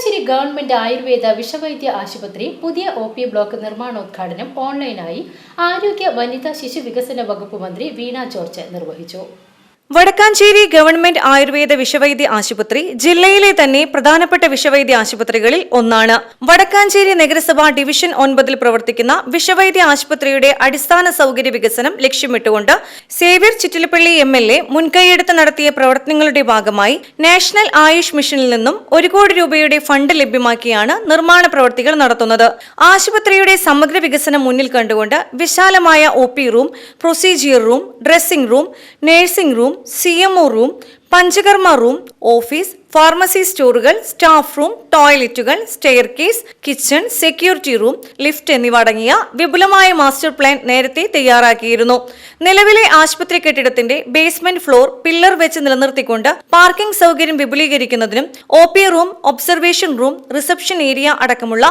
Vadakkanchery government Ayurveda വിഷവൈദ്യ ആശുപത്രി പുതിയ ഒ പി ബ്ലോക്ക് നിർമ്മാണോദ്ഘാടനം ഓൺലൈനായി. ആരോഗ്യ വനിതാ ശിശു വികസന വകുപ്പ് മന്ത്രി വീണ ജോർജ് നിർവഹിച്ചു. വടക്കാഞ്ചേരി ഗവൺമെന്റ് ആയുർവേദ വിഷവൈദ്യ ആശുപത്രി ജില്ലയിലെ തന്നെ പ്രധാനപ്പെട്ട വിഷവൈദ്യ ആശുപത്രികളിൽ ഒന്നാണ്. വടക്കാഞ്ചേരി നഗരസഭ ഡിവിഷൻ ഒൻപതിൽ പ്രവർത്തിക്കുന്ന വിഷവൈദ്യ ആശുപത്രിയുടെ അടിസ്ഥാന സൗകര്യ വികസനം ലക്ഷ്യമിട്ടുകൊണ്ട് Xavier Chittilappally M L A മുൻകൈയെടുത്ത് നടത്തിയ പ്രവർത്തനങ്ങളുടെ ഭാഗമായി നാഷണൽ ആയുഷ് മിഷനിൽ നിന്നും ഒരു കോടി രൂപയുടെ ഫണ്ട് ലഭ്യമാക്കിയാണ് നിർമ്മാണ പ്രവർത്തികൾ നടത്തുന്നത്. ആശുപത്രിയുടെ സമഗ്ര വികസനം മുന്നിൽ കണ്ടുകൊണ്ട് വിശാലമായ O room procedure room dressing room nursing room C M O room panchakarma room office pharmacy സ്റ്റോറുകൾ staff room ടോയ്ലറ്റുകൾ staircase kitchen security room lift എന്നിവ അടങ്ങിയ വിപുലമായ മാസ്റ്റർ പ്ലാൻ നേരത്തെ തയ്യാറാക്കിയിരുന്നു. നിലവിലെ ആശുപത്രി കെട്ടിടത്തിന്റെ ബേസ്മെന്റ് ഫ്ലോർ പില്ലർ വെച്ച് നിലനിർത്തിക്കൊണ്ട് പാർക്കിംഗ് സൗകര്യം വിപുലീകരിക്കുന്നതിനും O P room observation room reception area അടക്കമുള്ള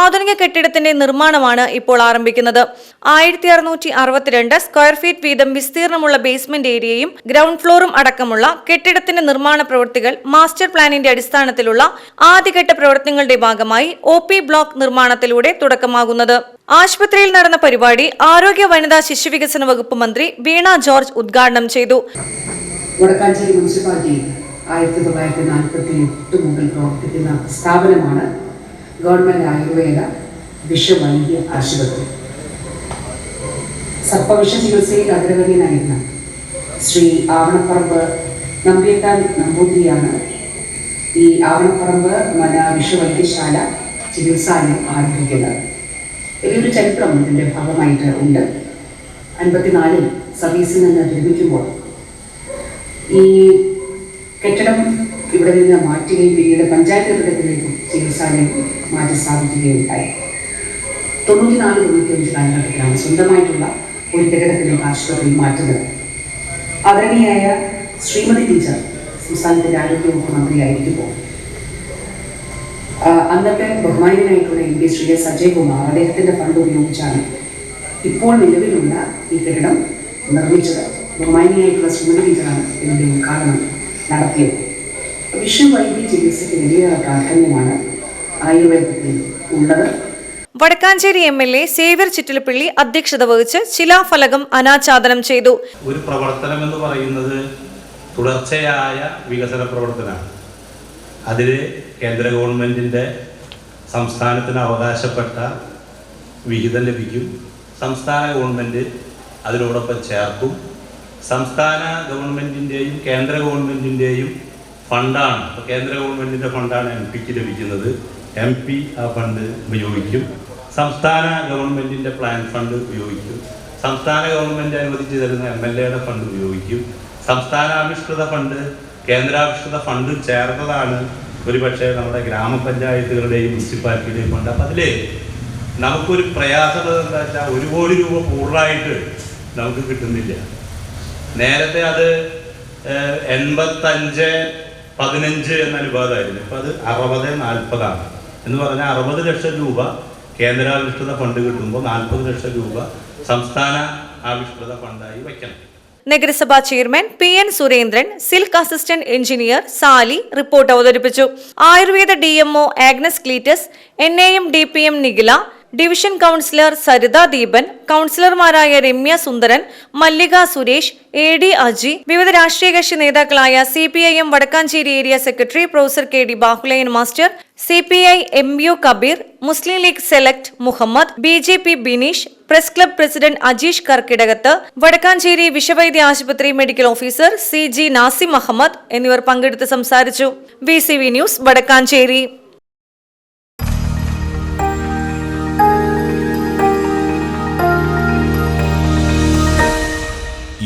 ആധുനിക കെട്ടിടത്തിന്റെ നിർമ്മാണമാണ് ഇപ്പോൾ ആരംഭിക്കുന്നത്. ആയിരത്തി അറുന്നൂറ്റി അറുപത്തിരണ്ട് സ്ക്വയർ ഫീറ്റ് വീതം വിസ്തീർണമുള്ള ബേസ്മെന്റ് ഏരിയയും ഗ്രൗണ്ട് ഫ്ലോറും അടക്കമുള്ള കെട്ടിടത്തിന്റെ നിർമ്മാണ പ്രവൃത്തികൾ മാസ്റ്റർ പ്ലാനിന്റെ അടിസ്ഥാനത്തിലുള്ള ആദ്യഘട്ട പ്രവർത്തനങ്ങളുടെ ഭാഗമായി ഒ ബ്ലോക്ക് നിർമ്മാണത്തിലൂടെ തുടക്കമാകുന്നത്. ആശുപത്രിയിൽ നടന്ന പരിപാടി ആരോഗ്യ വനിതാ ശിശുവികസന വകുപ്പ് മന്ത്രി വീണ ജോർജ് ഉദ്ഘാടനം ചെയ്തു. വടക്കാഞ്ചേരി മുനിസിപ്പാലിറ്റി ആയിരത്തി തൊള്ളായിരത്തി നാൽപ്പത്തി എട്ട് മുതൽ പ്രവർത്തിക്കുന്ന സ്ഥാപനമാണ് ഗവൺമെന്റ് ആയുർവേദ വിഷവൈദ്യ ആശുപത്രി. സർപ്പവിഷ ചികിത്സയിൽ അഗ്രഗണ്യനായിരുന്ന ശ്രീ ആവണപ്പറമ്പ് നമ്പ്യത്താൻ നമ്പൂതിരിയാണ് ഈ ആവണപ്പറമ്പ് മന വിഷുവൈദ്യശാല ചികിത്സാലയം ആരംഭിക്കുന്നത്. വലിയൊരു ചരിത്രം ഇതിന്റെ ഭാഗമായിട്ട് ഉണ്ട്. അൻപത്തിനാലിൽ സർവീസിൽ നിന്ന് ലഭിക്കുമ്പോൾ ഈ കെട്ടിടം ഇവിടെ നിന്ന് മാറ്റുകയും പിന്നീട് പഞ്ചായത്ത് കെട്ടിടത്തിലേക്ക് ചികിത്സാലയം മാറ്റി സ്ഥാപിക്കുകയും ഉണ്ടായി തൊണ്ണൂറ്റിനാല് തൊണ്ണൂറ്റിയഞ്ച് കാലഘട്ടത്തിലാണ് സ്വന്തമായിട്ടുള്ള ഒരു കെട്ടിടത്തിലേക്ക് ആശുപത്രി മാറ്റുന്നത്. ആദരണീയായ ശ്രീമതി ടീച്ചർ സംസ്ഥാനത്തിന്റെ ആരോഗ്യ മുഖ്യമന്ത്രിയായിരിക്കുമ്പോൾ അന്നത്തെ ബഹുമാനനായിട്ടുള്ള M P Shri S Ajay Kumar അദ്ദേഹത്തിന്റെ ഫണ്ട് ഉപയോഗിച്ചാണ് ഇപ്പോൾ നിലവിലുള്ള ഈ കെട്ടിടം നിർമ്മിച്ചത്. ബഹുമാനിയായിട്ടുള്ള ശ്രീമതി ടീച്ചറാണ് ഇതിന്റെ ഉദ്ഘാടനം നടത്തിയത്. വിഷവൈദ്യ ചികിത്സയ്ക്ക് വലിയ പ്രാധാന്യമാണ് ആയുർവേദത്തിൽ ഉള്ളത്. Vadakkanchery M L A Xavier Chittilappally അധ്യക്ഷത വഹിച്ച് ശിലാഫലകം അനാച്ഛാദനം ചെയ്തു. ഒരു പ്രവർത്തനം എന്ന് പറയുന്നത് തുടർച്ചയായ വികസന പ്രവർത്തനമാണ്. അതിൽ കേന്ദ്ര ഗവൺമെന്റിന്റെ സംസ്ഥാനത്തിന് അവകാശപ്പെട്ട വിഹിതം ലഭിക്കും. സംസ്ഥാന ഗവൺമെന്റ് അതിനോടൊപ്പം ചേർക്കും. സംസ്ഥാന ഗവൺമെന്റിന്റെയും കേന്ദ്ര ഗവൺമെന്റിന്റെയും ഫണ്ടാണ്. ഇപ്പോൾ കേന്ദ്ര ഗവൺമെന്റിന്റെ ഫണ്ടാണ് എം പിക്ക് ലഭിക്കുന്നത്. എം പി ആ ഫണ്ട് ഉപയോഗിക്കും. സംസ്ഥാന ഗവൺമെന്റിന്റെ പ്ലാൻ ഫണ്ട് ഉപയോഗിക്കും. സംസ്ഥാന ഗവൺമെന്റ് അനുവദിച്ച് തരുന്ന എം എൽ എയുടെ ഫണ്ട് ഉപയോഗിക്കും. സംസ്ഥാനാവിഷ്കൃത ഫണ്ട് കേന്ദ്രാവിഷ്കൃത ഫണ്ട് ചേർന്നതാണ് ഒരുപക്ഷെ നമ്മുടെ ഗ്രാമപഞ്ചായത്തുകളുടെയും മുനിസിപ്പാലിറ്റിയുടെയും ഫണ്ട്. അപ്പം അതിലേ നമുക്കൊരു പ്രയാസമുള്ളത് എന്താ വെച്ചാൽ ഒരു കോടി രൂപ പൂർണമായിട്ട് നമുക്ക് കിട്ടുന്നില്ല. നേരത്തെ അത് എൺപത്തഞ്ച് പതിനഞ്ച് എന്ന അനുപാതമായിരുന്നു. ഇപ്പം അത് അറുപത് നാൽപ്പതാണ് എന്ന് പറഞ്ഞാൽ അറുപത് ലക്ഷം രൂപ കേന്ദ്രാവിഷ്കൃത ഫണ്ട് കിട്ടുമ്പോൾ നാൽപ്പത് ലക്ഷം രൂപ സംസ്ഥാന ആവിഷ്കൃത ഫണ്ടായി വയ്ക്കണം. നഗരസഭാ chairman P N Surendran silk assistant engineer Sali report അവതരിപ്പിച്ചു. Ayurveda D MO Agnes Cletus N A M D P M Nikhila division councillor Saritha Deepan കൗൺസിലർമാരായ രമ്യ സുന്ദരൻ മല്ലിക സുരേഷ് എ ഡി അജി വിവിധ രാഷ്ട്രീയ കക്ഷി നേതാക്കളായ C P I M Vadakkanchery area secretary professor K D Bahulayan master C P I M U Kabeer Muslim League select Muhammad B J P Bineesh press club president Ajeesh Karkidakathu Vadakkanchery വിഷവൈദ്യ ആശുപത്രി medical officer C G Nasim Ahmed എന്നിവർ പങ്കെടുത്ത് സംസാരിച്ചു. V C V news Vadakkanchery.